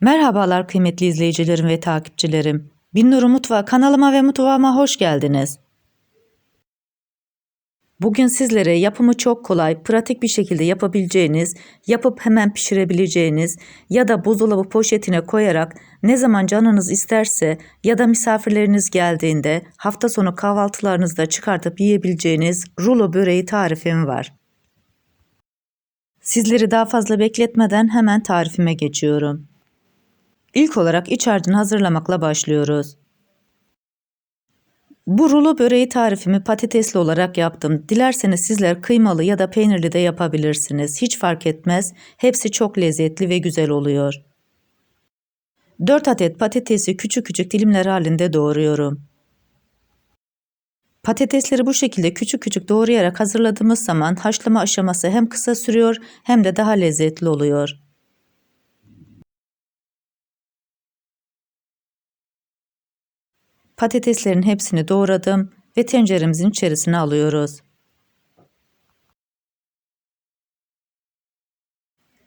Merhabalar kıymetli izleyicilerim ve takipçilerim. Binnur Mutfağı kanalıma ve mutfağıma hoş geldiniz. Bugün sizlere yapımı çok kolay, pratik bir şekilde yapabileceğiniz, yapıp hemen pişirebileceğiniz ya da buzdolabı poşetine koyarak ne zaman canınız isterse ya da misafirleriniz geldiğinde hafta sonu kahvaltılarınızda çıkartıp yiyebileceğiniz rulo böreği tarifim var. Sizleri daha fazla bekletmeden hemen tarifime geçiyorum. İlk olarak iç harcını hazırlamakla başlıyoruz. Bu rulo böreği tarifimi patatesli olarak yaptım. Dilerseniz sizler kıymalı ya da peynirli de yapabilirsiniz. Hiç fark etmez. Hepsi çok lezzetli ve güzel oluyor. 4 adet patatesi küçük küçük dilimler halinde doğruyorum. Patatesleri bu şekilde küçük küçük doğrayarak hazırladığımız zaman haşlama aşaması hem kısa sürüyor hem de daha lezzetli oluyor. Patateslerin hepsini doğradım ve tenceremizin içerisine alıyoruz.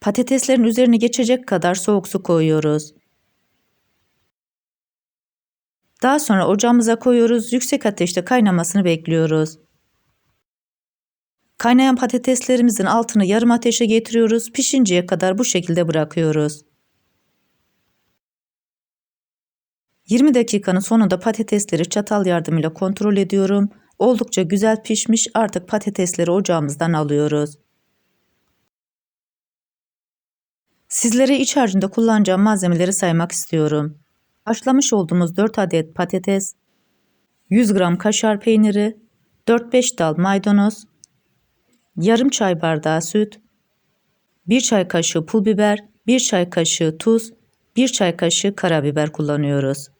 Patateslerin üzerine geçecek kadar soğuk su koyuyoruz. Daha sonra ocağımıza koyuyoruz. Yüksek ateşte kaynamasını bekliyoruz. Kaynayan patateslerimizin altını yarım ateşe getiriyoruz. Pişinceye kadar bu şekilde bırakıyoruz. 20 dakikanın sonunda patatesleri çatal yardımıyla kontrol ediyorum. Oldukça güzel pişmiş artık patatesleri ocağımızdan alıyoruz. Sizlere iç harcında kullanacağım malzemeleri saymak istiyorum. Haşlamış olduğumuz 4 adet patates, 100 gram kaşar peyniri, 4-5 dal maydanoz, yarım çay bardağı süt, 1 çay kaşığı pul biber, 1 çay kaşığı tuz, 1 çay kaşığı karabiber kullanıyoruz.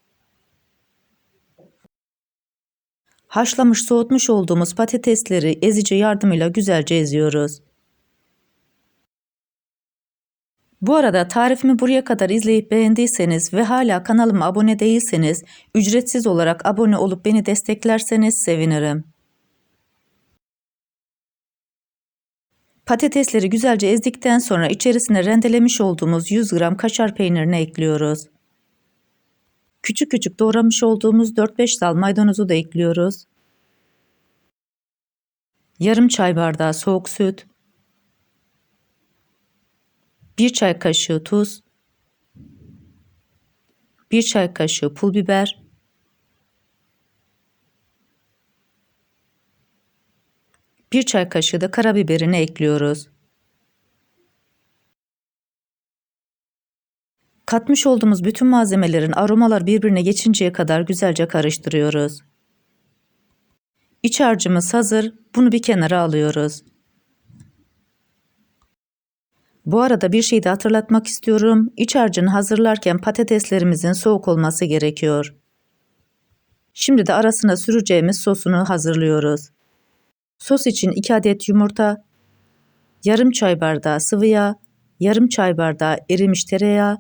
Haşlamış soğutmuş olduğumuz patatesleri ezici yardımıyla güzelce eziyoruz. Bu arada tarifimi buraya kadar izleyip beğendiyseniz ve hala kanalıma abone değilseniz ücretsiz olarak abone olup beni desteklerseniz sevinirim. Patatesleri güzelce ezdikten sonra içerisine rendelemiş olduğumuz 100 gram kaşar peynirini ekliyoruz. Küçük küçük doğramış olduğumuz 4-5 dal maydanozu da ekliyoruz. Yarım çay bardağı soğuk süt. 1 çay kaşığı tuz. 1 çay kaşığı pul biber. 1 çay kaşığı da karabiberini ekliyoruz. Katmış olduğumuz bütün malzemelerin aromalar birbirine geçinceye kadar güzelce karıştırıyoruz. İç harcımız hazır. Bunu bir kenara alıyoruz. Bu arada bir şey de hatırlatmak istiyorum. İç harcını hazırlarken patateslerimizin soğuk olması gerekiyor. Şimdi de arasına süreceğimiz sosunu hazırlıyoruz. Sos için 2 adet yumurta, yarım çay bardağı sıvı yağ, yarım çay bardağı erimiş tereyağı,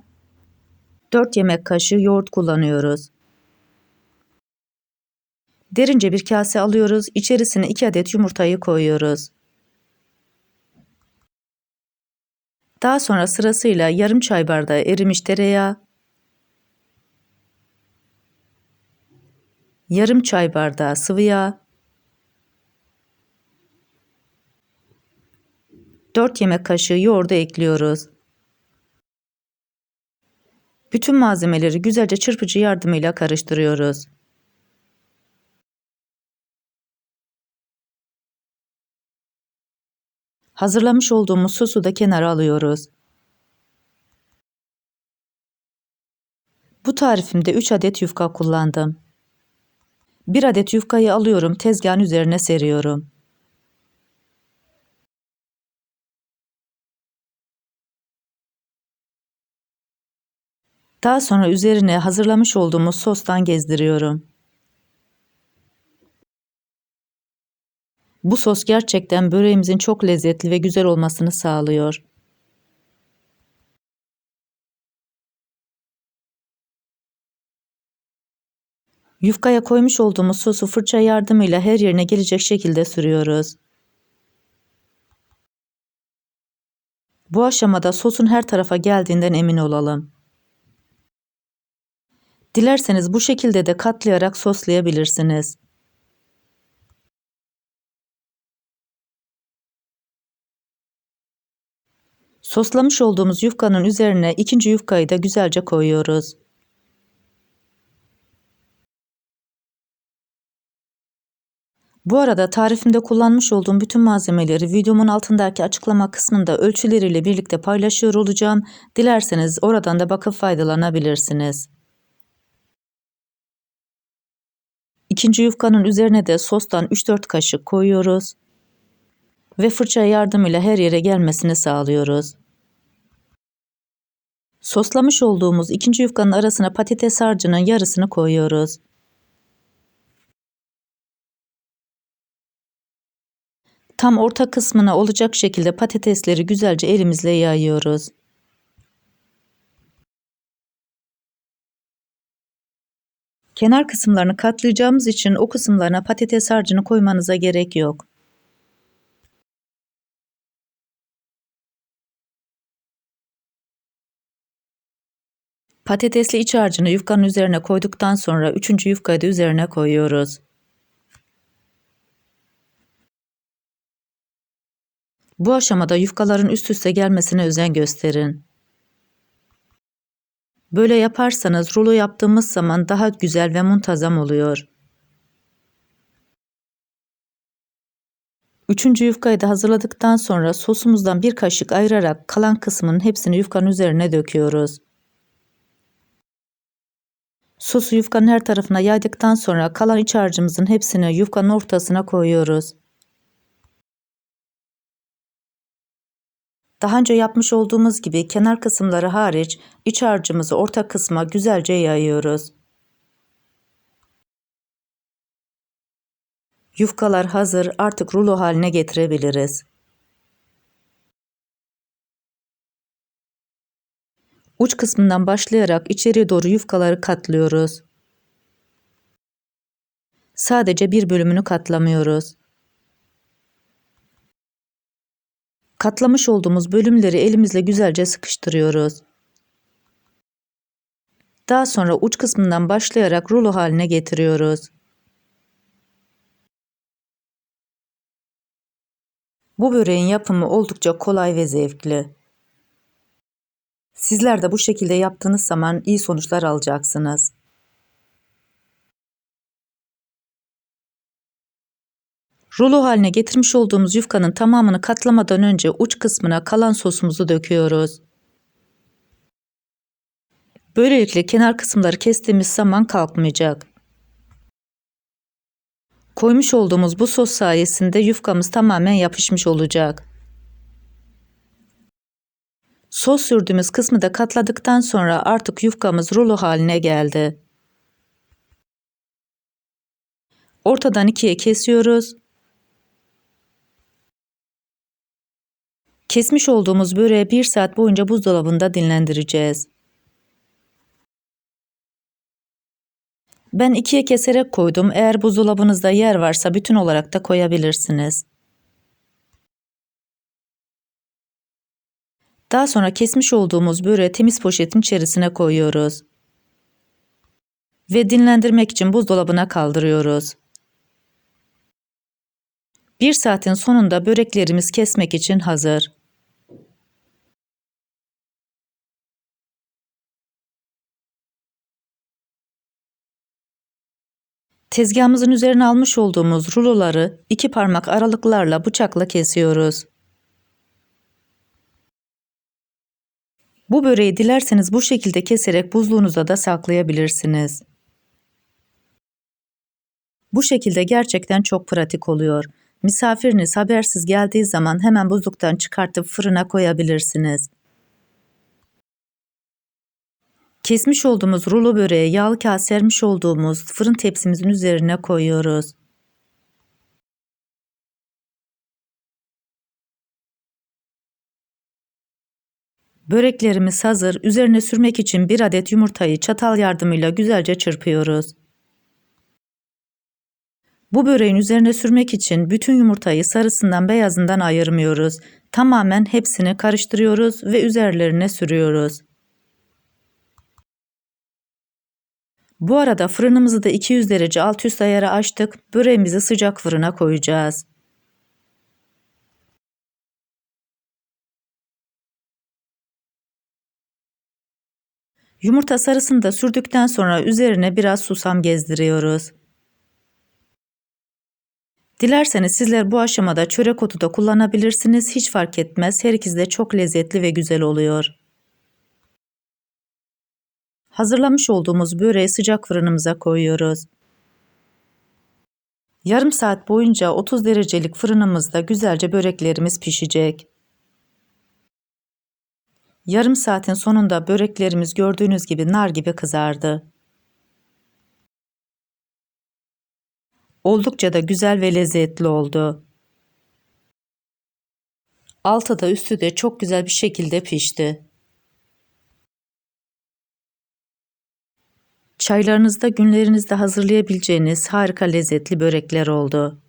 4 yemek kaşığı yoğurt kullanıyoruz. Derince bir kase alıyoruz. İçerisine 2 adet yumurtayı koyuyoruz. Daha sonra sırasıyla yarım çay bardağı erimiş tereyağı, yarım çay bardağı sıvı yağ, 4 yemek kaşığı yoğurdu ekliyoruz. Bütün malzemeleri güzelce çırpıcı yardımıyla karıştırıyoruz. Hazırlamış olduğumuz sosu da kenara alıyoruz. Bu tarifimde 3 adet yufka kullandım. 1 adet yufkayı alıyorum, tezgahın üzerine seriyorum. Daha sonra üzerine hazırlamış olduğumuz sostan gezdiriyorum. Bu sos gerçekten böreğimizin çok lezzetli ve güzel olmasını sağlıyor. Yufkaya koymuş olduğumuz sosu fırça yardımıyla her yerine gelecek şekilde sürüyoruz. Bu aşamada sosun her tarafa geldiğinden emin olalım. Dilerseniz bu şekilde de katlayarak soslayabilirsiniz. Soslamış olduğumuz yufkanın üzerine ikinci yufkayı da güzelce koyuyoruz. Bu arada tarifimde kullanmış olduğum bütün malzemeleri videomun altındaki açıklama kısmında ölçüleriyle birlikte paylaşıyor olacağım. Dilerseniz oradan da bakıp faydalanabilirsiniz. İkinci yufkanın üzerine de sostan 3-4 kaşık koyuyoruz ve fırça yardımıyla her yere gelmesini sağlıyoruz. Soslamış olduğumuz ikinci yufkanın arasına patates harcının yarısını koyuyoruz. Tam orta kısmına olacak şekilde patatesleri güzelce elimizle yayıyoruz. Kenar kısımlarını katlayacağımız için o kısımlarına patates harcını koymanıza gerek yok. Patatesli iç harcını yufkanın üzerine koyduktan sonra üçüncü yufkayı da üzerine koyuyoruz. Bu aşamada yufkaların üst üste gelmesine özen gösterin. Böyle yaparsanız rulo yaptığımız zaman daha güzel ve muntazam oluyor. Üçüncü yufkayı da hazırladıktan sonra sosumuzdan bir kaşık ayırarak kalan kısmının hepsini yufkanın üzerine döküyoruz. Sosu yufkanın her tarafına yaydıktan sonra kalan iç harcımızın hepsini yufkanın ortasına koyuyoruz. Daha önce yapmış olduğumuz gibi kenar kısımları hariç iç harcımızı orta kısma güzelce yayıyoruz. Yufkalar hazır artık rulo haline getirebiliriz. Uç kısmından başlayarak içeriye doğru yufkaları katlıyoruz. Sadece bir bölümünü katlamıyoruz. Katlamış olduğumuz bölümleri elimizle güzelce sıkıştırıyoruz. Daha sonra uç kısmından başlayarak rulo haline getiriyoruz. Bu böreğin yapımı oldukça kolay ve zevkli. Sizler de bu şekilde yaptığınız zaman iyi sonuçlar alacaksınız. Rulo haline getirmiş olduğumuz yufkanın tamamını katlamadan önce uç kısmına kalan sosumuzu döküyoruz. Böylelikle kenar kısımları kestiğimiz zaman kalkmayacak. Koymuş olduğumuz bu sos sayesinde yufkamız tamamen yapışmış olacak. Sos sürdüğümüz kısmı da katladıktan sonra artık yufkamız rulo haline geldi. Ortadan ikiye kesiyoruz. Kesmiş olduğumuz böreği bir saat boyunca buzdolabında dinlendireceğiz. Ben ikiye keserek koydum. Eğer buzdolabınızda yer varsa bütün olarak da koyabilirsiniz. Daha sonra kesmiş olduğumuz böreği temiz poşetin içerisine koyuyoruz. Ve dinlendirmek için buzdolabına kaldırıyoruz. Bir saatin sonunda böreklerimiz kesmek için hazır. Tezgahımızın üzerine almış olduğumuz ruloları iki parmak aralıklarla bıçakla kesiyoruz. Bu böreği dilerseniz bu şekilde keserek buzluğunuzda da saklayabilirsiniz. Bu şekilde gerçekten çok pratik oluyor. Misafiriniz habersiz geldiği zaman hemen buzluktan çıkartıp fırına koyabilirsiniz. Kesmiş olduğumuz rulo böreği yağlı kağıt sermiş olduğumuz fırın tepsimizin üzerine koyuyoruz. Böreklerimiz hazır. Üzerine sürmek için bir adet yumurtayı çatal yardımıyla güzelce çırpıyoruz. Bu böreğin üzerine sürmek için bütün yumurtayı sarısından beyazından ayırmıyoruz. Tamamen hepsini karıştırıyoruz ve üzerlerine sürüyoruz. Bu arada fırınımızı da 200 derece alt üst ayara açtık. Böreğimizi sıcak fırına koyacağız. Yumurta sarısını da sürdükten sonra üzerine biraz susam gezdiriyoruz. Dilerseniz sizler bu aşamada çörek otu da kullanabilirsiniz. Hiç fark etmez. Her ikisi de çok lezzetli ve güzel oluyor. Hazırlamış olduğumuz böreği sıcak fırınımıza koyuyoruz. Yarım saat boyunca 30 derecelik fırınımızda güzelce böreklerimiz pişecek. Yarım saatin sonunda böreklerimiz gördüğünüz gibi nar gibi kızardı. Oldukça da güzel ve lezzetli oldu. Altı da üstü de çok güzel bir şekilde pişti. Çaylarınızda günlerinizde hazırlayabileceğiniz harika lezzetli börekler oldu.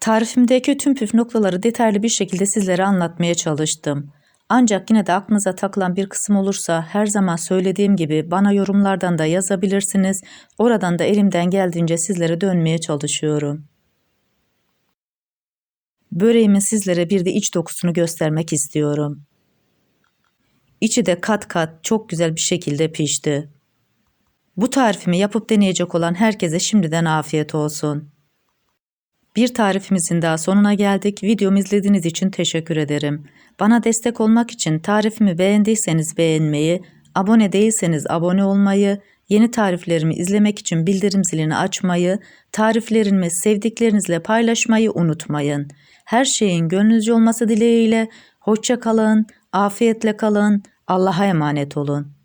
Tarifimdeki tüm püf noktaları detaylı bir şekilde sizlere anlatmaya çalıştım. Ancak yine de aklınıza takılan bir kısım olursa her zaman söylediğim gibi bana yorumlardan da yazabilirsiniz. Oradan da elimden geldiğince sizlere dönmeye çalışıyorum. Böreğimin sizlere bir de iç dokusunu göstermek istiyorum. İçi de kat kat çok güzel bir şekilde pişti. Bu tarifimi yapıp deneyecek olan herkese şimdiden afiyet olsun. Bir tarifimizin daha sonuna geldik. Videomu izlediğiniz için teşekkür ederim. Bana destek olmak için tarifimi beğendiyseniz beğenmeyi, abone değilseniz abone olmayı, yeni tariflerimi izlemek için bildirim zilini açmayı, tariflerimi sevdiklerinizle paylaşmayı unutmayın. Her şeyin gönlünüzce olması dileğiyle hoşça kalın, afiyetle kalın, Allah'a emanet olun.